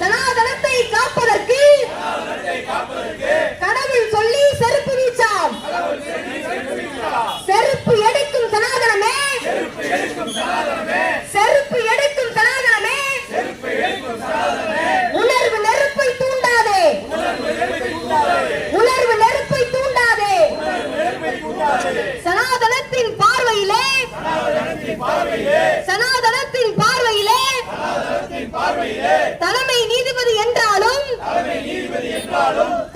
சனாதனத்தை காப்பதற்கு கடவுள் சொல்லி செருப்பு வீச்சாம். செருப்பு எடுக்கும் சனாதனமே. செருப்பு எடுக்கும் சனாதனமே.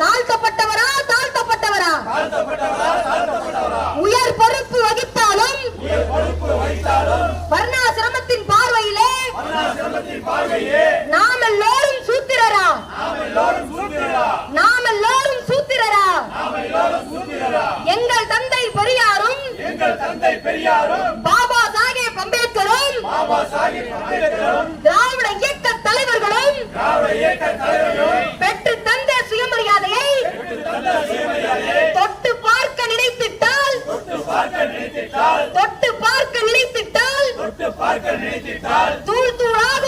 தாழ்த்தப்பட்டவரா தாழ்த்தப்பட்டவரா? உயர் பொறுப்பு வகித்தாலும் வர்ணாசிரமத்தின் பார்வையிலே நாம் எல்லோரும் சூத்திரரா? நாம் எல்லோரும் சூத்திரரா? எங்கள் தந்தை பெரியாரும் எங்கள் தந்தை பெரியாரும் பாபா சாஹேப் அம்பேத்கரும் திராவிட இயக்க தலைவர்களும் பார்க்க நினைத்திட்டால். தொட்டு பார்க்க நினைத்திட்டால். பார்க்க நினைத்திட்டால். தூள் தூளாக